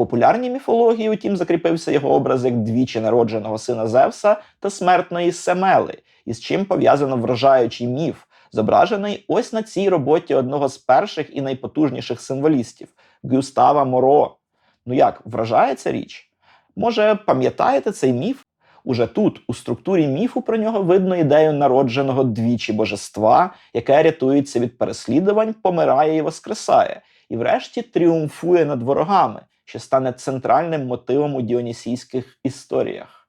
популярній міфології, утім, закріпився його образ як двічі народженого сина Зевса та смертної Семели, із чим пов'язано вражаючий міф, зображений ось на цій роботі одного з перших і найпотужніших символістів Гюстава Моро. Ну як, вражає ця річ? Може, пам'ятаєте цей міф? Уже тут, у структурі міфу, про нього видно ідею народженого двічі божества, яке рятується від переслідувань, помирає і воскресає, і врешті тріумфує над ворогами, що стане центральним мотивом у діонісійських історіях.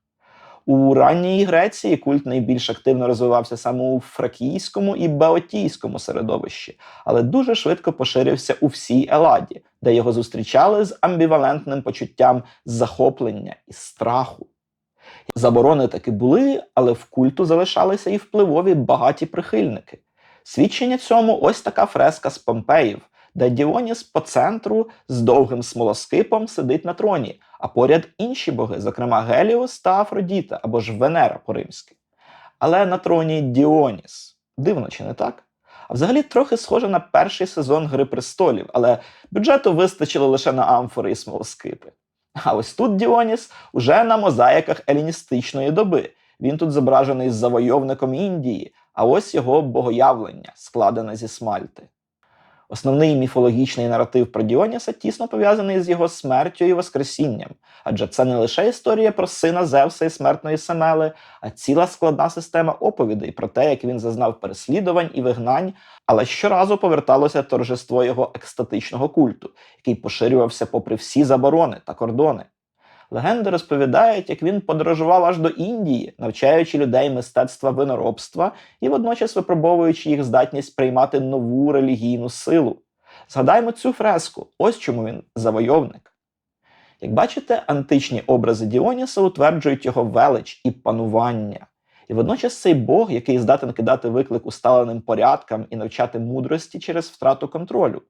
У ранній Греції культ найбільш активно розвивався саме у фракійському і беотійському середовищі, але дуже швидко поширився у всій Еладі, де його зустрічали з амбівалентним почуттям захоплення і страху. Заборони таки були, але в культу залишалися і впливові багаті прихильники. Свідчення цьому ось така фреска з Помпеїв, де Діоніс по центру з довгим смолоскипом сидить на троні, а поряд інші боги, зокрема Геліос та Афродіта або ж Венера по-римськи. Але на троні Діоніс. Дивно чи не так? А взагалі трохи схоже на перший сезон Гри престолів, але бюджету вистачило лише на амфори і смолоскипи. А ось тут Діоніс уже на мозаїках еліністичної доби. Він тут зображений з завойовником Індії, а ось його богоявлення, складене зі смальти. Основний міфологічний наратив про Діоніса тісно пов'язаний з його смертю і воскресінням, адже це не лише історія про сина Зевса і смертної Семели, а ціла складна система оповідей про те, як він зазнав переслідувань і вигнань, але щоразу поверталося торжество його екстатичного культу, який поширювався попри всі заборони та кордони. Легенди розповідають, як він подорожував аж до Індії, навчаючи людей мистецтва виноробства і водночас випробовуючи їх здатність приймати нову релігійну силу. Згадаймо цю фреску, ось чому він завойовник. Як бачите, античні образи Діоніса утверджують його велич і панування. І водночас цей Бог, який здатен кидати виклик усталеним порядкам і навчати мудрості через втрату контролю.